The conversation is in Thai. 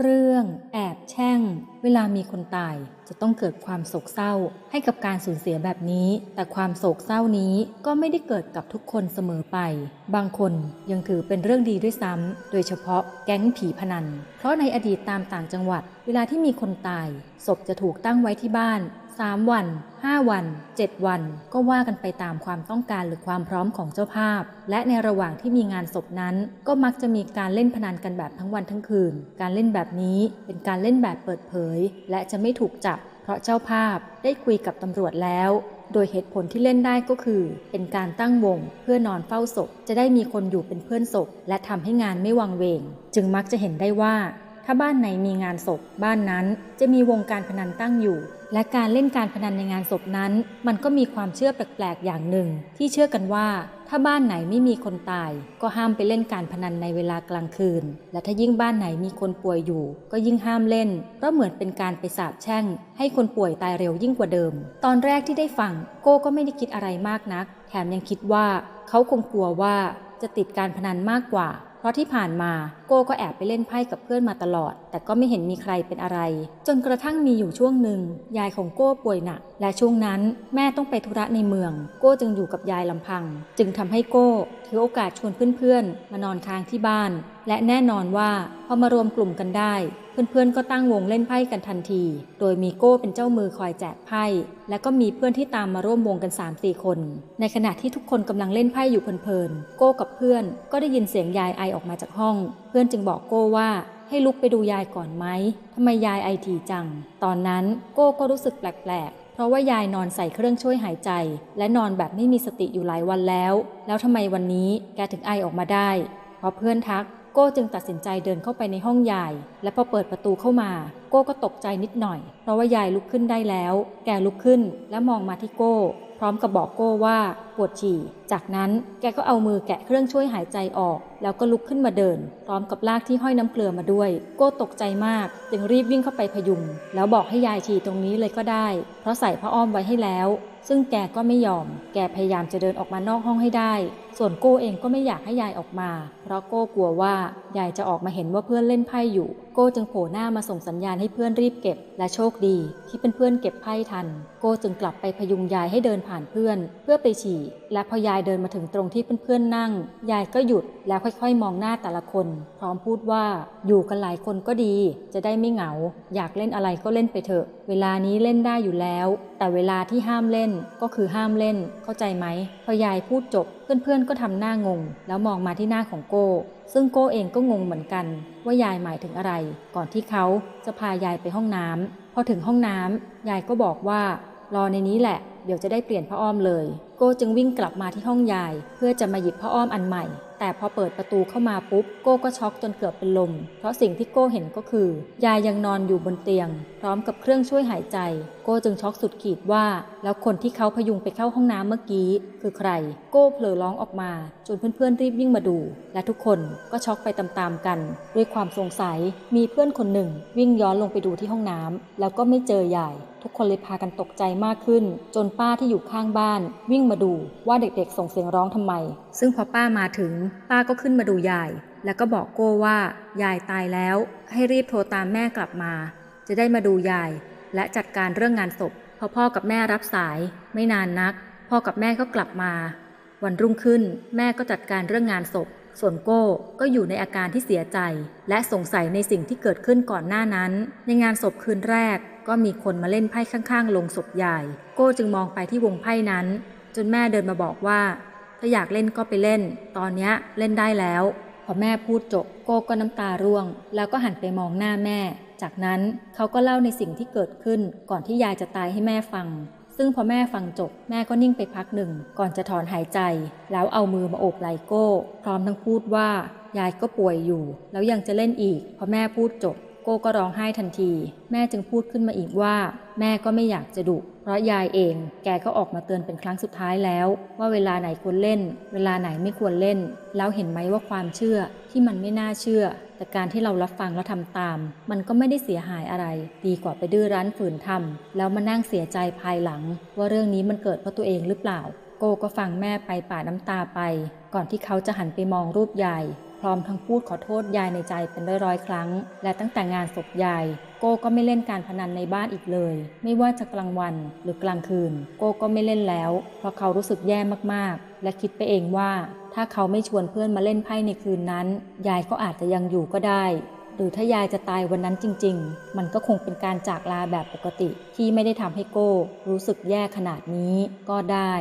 เรื่องแอบแช่ง เวลามีคนตายจะต้องเกิดความโศกเศร้าให้กับการสูญเสียแบบนี้ แต่ความโศกเศร้านี้ก็ไม่ได้เกิดกับทุกคนเสมอไป บางคนยังถือเป็นเรื่องดีด้วยซ้ำโดยเฉพาะแก๊งผีพนัน เพราะในอดีตตามต่างจังหวัด เวลาที่มีคนตายศพจะถูกตั้งไว้ที่บ้าน 3 วัน 5 วัน 7 วัน ก็ว่ากันไปตามความต้องการหรือความพร้อมของเจ้าภาพ และในระหว่างที่มีงานศพนั้น ก็มักจะมีการเล่นพนันกันแบบทั้งวันทั้งคืน การเล่นแบบนี้เป็นการเล่นแบบเปิดเผย และจะไม่ถูกจับ เพราะเจ้าภาพได้คุยกับตำรวจแล้วโดยเหตุผลที่เล่นได้ก็คือ เป็นการตั้งวง เพื่อนอนเฝ้าศพ จะได้มีคนอยู่เป็นเพื่อนศพ และทำให้งานไม่วังเวง จึงมักจะเห็นได้ว่า ถ้าบ้านไหนมีงานศพบ้านนั้นจะมีวงการพนันตั้งอยู่ และการเล่นการพนันในงานศพนั้น มันก็มีความเชื่อแปลกๆอย่างหนึ่ง ที่เชื่อกันว่า ถ้าบ้านไหนไม่มีคนตาย ก็ห้ามไปเล่นการพนันในเวลากลางคืน และถ้ายิ่งบ้านไหนมีคนป่วยอยู่ ก็ยิ่งห้ามเล่น เพราะเหมือนเป็นการไปสาบแช่ง ให้คนป่วยตายเร็วยิ่งกว่าเดิม ตอนแรกที่ได้ฟังโก้ก็ไม่ได้คิดอะไรมากนัก แถมยังคิดว่า เขาคงกลัวว่าจะติดการพนันมากกว่า เพราะที่ผ่านมาโก้ก็แอบไปเล่นไพ่กับเพื่อนมาตลอด แต่ก็ไม่เห็นมีใครเป็นอะไร จนกระทั่งมีอยู่ช่วงหนึ่งยายของโก้ป่วยหนัก และช่วงนั้นแม่ต้องไปธุระในเมือง โก้จึงอยู่กับยายลำพัง จึงทำให้โก้ถือโอกาสชวนเพื่อนๆ มานอนค้างที่บ้าน และแน่นอนว่าพอมารวมกลุ่มกันได้ เพื่อนๆ ก็ตั้งวงเล่นไพ่กันทันที โดยมีโก้เป็นเจ้ามือคอยแจกไพ่ และก็มีเพื่อนที่ตามมาร่วมวงกัน3-4คน ในขณะที่ทุกคนกำลังเล่นไพ่อยู่เพลินๆ โก้กับเพื่อนก็ได้ยินเสียงยายไอออกมาจากห้อง เพื่อนจึงบอกโก้ว่าให้ลุกไปดูยายก่อนไหมทำไมยายไอทีจัง ตอนนั้นโก้ก็รู้สึกแปลกๆ เพราะว่ายายนอนใส่เครื่องช่วยหายใจ และนอนแบบไม่มีสติอยู่หลายวันแล้ว แล้วทำไมวันนี้แกถึงไอออกมาได้พอเพื่อนทักโก้จึงตัดสินใจเดินเข้าไปในห้องยาย และพอเปิดประตูเข้ามา โก้ก็ตกใจนิดหน่อย เพราะว่ายายลุกขึ้นได้แล้ว แกลุกขึ้นและมองมาที่โก้ ร้อมกับบอกโก้ว่าปวดฉี่ จากนั้นแกก็เอามือแกะเครื่องช่วยหายใจออก แล้วก็ลุกขึ้นมาเดิน พร้อมกับลากที่ห้อยน้ำเกลือมาด้วย โก้ตกใจมาก จึงรีบวิ่งเข้าไปพยุง แล้วบอกให้ยายฉี่ตรงนี้เลยก็ได้ เพราะใส่ผ้าอ้อมไว้ให้แล้ว ซึ่งแกก็ไม่ยอม แกพยายามจะเดินออกมานอกห้องให้ได้ ส่วนโก้เองก็ไม่อยากให้ยายออกมา เพราะโก้กลัวว่ายายจะออกมาเห็นว่าเพื่อนเล่นไพ่อยู่ โก้จึงโผล่หน้ามาส่งสัญญาณให้เพื่อนรีบเก็บ และโชคดี ที่เป็นเพื่อนเก็บไพ่ทัน โก้จึงกลับไปพยุงยายให้เดินผ่านเพื่อน เพื่อไปฉี่ และพอยายเดินมาถึงตรงที่เพื่อนๆนั่ง ยายก็หยุดแล้วค่อยๆ มองหน้าแต่ละคน พร้อมพูดว่าอยู่กันหลายคนก็ดี จะได้ไม่เหงา อยากเล่นอะไรก็เล่นไปเถอะ เวลานี้เล่นได้อยู่แล้ว แต่เวลาที่ห้ามเล่นก็คือห้ามเล่น เข้าใจไหม พอยายพูดจบ เพื่อนๆ ก็ทำหน้างง แล้วมองมาที่หน้าของโก้ซึ่งโก้เองก็งงเหมือนกัน ว่ายายหมายถึงอะไร ก่อนที่เขาจะพายายไปห้องน้ำพอถึงห้องน้ำยายก็บอกว่ารอในนี้แหละ เดี๋ยวจะได้เปลี่ยนผ้าอ้อมเลย โก้จึงวิ่งกลับมาที่ห้องยาย เพื่อจะมาหยิบผ้าอ้อมอันใหม่ แต่พอเปิดประตูเข้ามาปุ๊บ โก้ก็ช็อกจนเกือบเป็นลม เพราะสิ่งที่โก้เห็นก็คือ ยายยังนอนอยู่บนเตียง พร้อมกับเครื่องช่วยหายใจ โก้จึงช็อกสุดขีดว่า แล้วคนที่เขาพยุงไปเข้าห้องน้ำเมื่อกี้ คือใคร โก้เผลอร้องออกมา จนเพื่อนๆรีบวิ่งมาดู และทุกคนก็ช็อกไปตามๆกัน ด้วยความสงสัยมีเพื่อนคนหนึ่ง วิ่งย้อนลงไปดูที่ห้องน้ำแล้วก็ไม่เจอยายทุกคนเลยพากันตกใจมากขึ้น จนป้าที่อยู่ข้างบ้าน วิ่งมาดูว่าเด็กๆส่งเสียงร้องทำไม ซึ่งพอป้ามาถึง ป้าก็ขึ้นมาดูยาย แล้วก็บอกโก้ว่ายายตายแล้ว ให้รีบโทรตามแม่กลับมา จะได้มาดูยาย และจัดการเรื่องงานศพพอพ่อกับแม่รับสาย ไม่นานนัก พ่อกับแม่ก็กลับมา วันรุ่งขึ้น แม่ก็จัดการเรื่องงานศพ ส่วนโก้ก็อยู่ในอาการที่เสียใจ และสงสัยในสิ่งที่เกิดขึ้นก่อนหน้านั้น ในงานศพคืนแรก ก็มีคนมาเล่นไพ่ข้างๆลงศพยาย โก้จึงมองไปที่วงไพ่นั้น จนแม่เดินมาบอกว่า ถ้าอยากเล่นก็ไปเล่น ตอนนี้เล่นได้แล้ว พอแม่พูดจบโก้ก็น้ำตาร่วง แล้วก็หันไปมองหน้าแม่ จากนั้นเขาก็เล่าในสิ่งที่เกิดขึ้น ก่อนที่ยายจะตายให้แม่ฟัง ซึ่งพอแม่ฟังจบแม่ก็นิ่งไปพักหนึ่ง ก่อนจะถอนหายใจ แล้วเอามือมาโอบไหล่โก้ พร้อมทั้งพูดว่ายายก็ป่วยอยู่ แล้วยังจะเล่นอีก พอแม่พูดจบ โก้ก็ร้องไห้ทันที แม่จึงพูดขึ้นมาอีกว่า แม่ก็ไม่อยากจะดุเพราะยายเอง แกก็ออกมาเตือนเป็นครั้งสุดท้ายแล้ว ว่าเวลาไหนควรเล่น เวลาไหนไม่ควรเล่น แล้วเห็นไหมว่าความเชื่อที่มันไม่น่าเชื่อ แต่การที่เรารับฟังแล้วทำตาม มันก็ไม่ได้เสียหายอะไร ดีกว่าไปดื้อรั้นฝืนทำแล้วมานั่งเสียใจภายหลัง ว่าเรื่องนี้มันเกิดเพราะตัวเองหรือเปล่า โก้ก็ฟังแม่ไปป่าดน้ำตาไป ก่อนที่เขาจะหันไปมองรูปยาย พร้อมทั้งพูดขอโทษยายในใจเป็นร้อยๆ ครั้ง และตั้งแต่งานศพยาย โก้ก็ไม่เล่นการพนันในบ้านอีกเลย ไม่ว่าจะกลางวันหรือกลางคืน โก้ก็ไม่เล่นแล้ว เพราะเขารู้สึกแย่มากๆ และคิดไปเองว่า ถ้าเขาไม่ชวนเพื่อนมาเล่นไพ่ในคืนนั้น ยายก็อาจจะยังอยู่ก็ได้หรือถ้ายายจะตายวันนั้นจริง ๆ มันก็คงเป็นการจากลาแบบปกติที่ไม่ได้ทำให้โก้ รู้สึกแย่ขนาดนี้ก็ได้